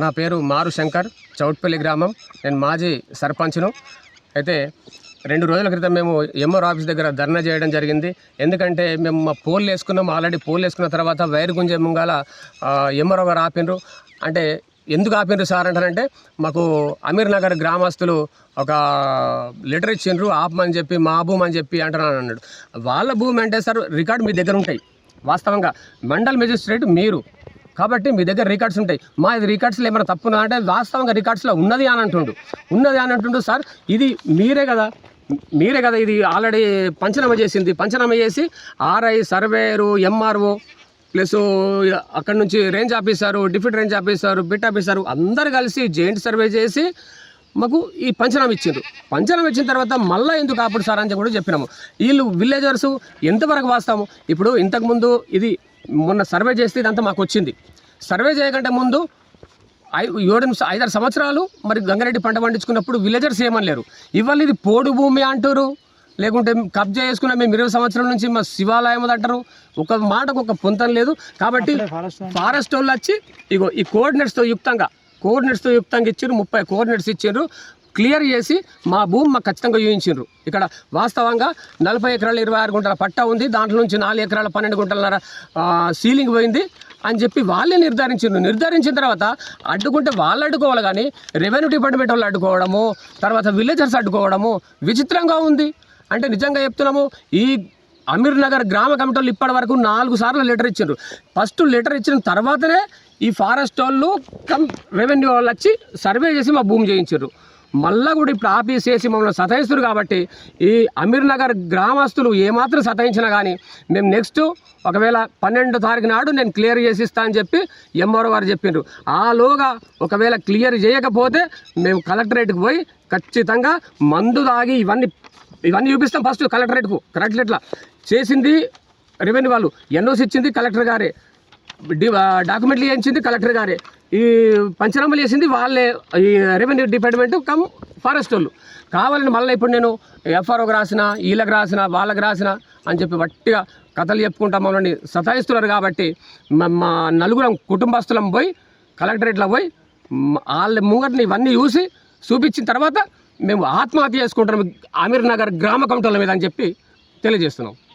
నా పేరు మారు శంకర్ చౌట్పల్లి గ్రామం. నేను మాజీ సర్పంచ్ను. అయితే రెండు రోజుల క్రితం మేము ఎంఆర్ ఆఫీస్ దగ్గర ధర్నా చేయడం జరిగింది. ఎందుకంటే మేము మా పోల్ వేసుకున్నాం ఆల్రెడీ పోల్ వేసుకున్న తర్వాత వైర్ గుంజే ముంగాల ఎంఆర్ఓ గారు ఆపిండ్రు. అంటే ఎందుకు ఆపిండ్రు సార్ అంటారంటే మాకు అమీర్ నగర్ గ్రామస్తులు ఒక లెటర్ ఇచ్చిండ్రు ఆపమని చెప్పి మా భూమి అని చెప్పి అంటున్నాను అన్నాడు. వాళ్ళ భూమి అంటే సార్ రికార్డు మీ దగ్గర ఉంటాయి. వాస్తవంగా మండల్ మెజిస్ట్రేట్ మీరు. కాబట్టి మీ దగ్గర రికార్డ్స్ ఉంటాయి. మా ఇది రికార్డ్స్లో ఏమైనా తప్పు ఉన్నదా అంటే వాస్తవంగా రికార్డ్స్లో ఉన్నది అని అంటుండు. ఉన్నది అని అంటుండు సార్ ఇది మీరే కదా. మీరే కదా ఇది ఆల్రెడీ పంచనామా చేసింది. పంచనామా చేసి ఆర్ఐ సర్వేయరు ఎంఆర్ఓ ప్లస్ అక్కడ నుంచి range officer deputy range officer bit officer అందరు కలిసి జాయింట్ సర్వే చేసి మాకు ఈ పంచనామా ఇచ్చిండ్రు. పంచనామా ఇచ్చిన తర్వాత మళ్ళీ ఎందుకు కాపుడు సార్ అని కూడా చెప్పినాము. వీళ్ళు విలేజర్స్ ఎంతవరకు వాస్తాము ఇప్పుడు ఇంతకుముందు ఇది మొన్న సర్వే చేస్తే ఇదంతా మాకు వచ్చింది. సర్వే చేయకంటే ముందు ఐ ఏడు నిమిషం ఐదారు సంవత్సరాలు మరి గంగారెడ్డి పంట పండించుకున్నప్పుడు విలేజర్స్ ఏమనలేరు. ఇవాళ ఇది పోడు భూమి అంటారు లేకుంటే కబ్జా చేసుకున్న మేము ఇరవై సంవత్సరాల నుంచి మా శివాలయం అంటారు ఒక మాటకు ఒక పొంతం లేదు. కాబట్టి ఫారెస్ట్ వాళ్ళు వచ్చి ఇగో ఈ కోఆర్డినేట్స్తో యుక్తంగా కోఆర్డినేట్స్తో యుక్తంగా ఇచ్చారు ముప్పై కోఆర్డినేట్స్ ఇచ్చారు క్లియర్ చేసి మా భూమి మాకు ఖచ్చితంగా చూపించారు ఇక్కడ వాస్తవంగా నలభై ఎకరాల ఇరవై ఆరు గుంటల పట్టా ఉంది దాంట్లో నుంచి నాలుగు ఎకరాల పన్నెండు గుంటలన్నర సీలింగ్ పోయింది అని చెప్పి వాళ్ళే నిర్ధారించారు నిర్ధారించిన తర్వాత అడ్డుకుంటే వాళ్ళు అడ్డుకోవాలి కానీ రెవెన్యూ డిపార్ట్మెంట్ వాళ్ళు అడ్డుకోవడము తర్వాత విలేజర్స్ అడ్డుకోవడము విచిత్రంగా ఉంది. అంటే నిజంగా చెప్తున్నాము ఈ అమీర్ నగర్ గ్రామ కమిటీలు ఇప్పటి వరకు నాలుగు సార్లు లెటర్ ఇచ్చారు ఫస్ట్ లెటర్ ఇచ్చిన తర్వాతనే ఈ ఫారెస్ట్ వాళ్ళు కం రెవెన్యూ వాళ్ళు వచ్చి సర్వే చేసి మా భూమి చేయించారు మళ్ళా కూడా ఇప్పుడు ఆపేసేసి చేసి మమ్మల్ని సతాయిస్తారు కాబట్టి ఈ అమీర్ నగర్ గ్రామస్తులు ఏమాత్రం సతాయించినా కానీ మేము నెక్స్ట్ ఒకవేళ పన్నెండు తారీఖు నాడు నేను క్లియర్ చేసిస్తా అని చెప్పి ఎంఆర్ఓ గారు చెప్పిండ్రు. ఆలోగా ఒకవేళ క్లియర్ చేయకపోతే మేము కలెక్టరేట్కి పోయి ఖచ్చితంగా మందు తాగి ఇవన్నీ ఇవన్నీ చూపిస్తాం ఫస్ట్ కలెక్టరేట్కు. కలెక్టరేట్లా చేసింది రెవెన్యూ వాళ్ళు. ఎన్ఓసి ఇచ్చింది కలెక్టర్ గారే. డాక్యుమెంట్లు చేయించింది కలెక్టర్ గారే. ఈ పంచనామాలు చేసింది వాళ్ళే. ఈ రెవెన్యూ డిపార్ట్మెంట్ కమ్ ఫారెస్ట్ వాళ్ళు. కావాలని మళ్ళీ ఇప్పుడు నేను ఎఫ్ఆర్ఓకి రాసిన వీళ్ళకి రాసిన వాళ్ళకి రాసిన అని చెప్పి వట్టిగా కథలు చెప్పుకుంటా మమ్మల్ని సతాయిస్తున్నారు కాబట్టి మా నలుగురం కుటుంబస్తులం పోయి కలెక్టరేట్లో పోయి వాళ్ళ ముంగటిని ఇవన్నీ చూసి చూపించిన తర్వాత మేము ఆత్మహత్య చేసుకుంటున్నాం అమీర్ నగర్ గ్రామ కమిటీల మీద అని చెప్పి తెలియజేస్తున్నాం.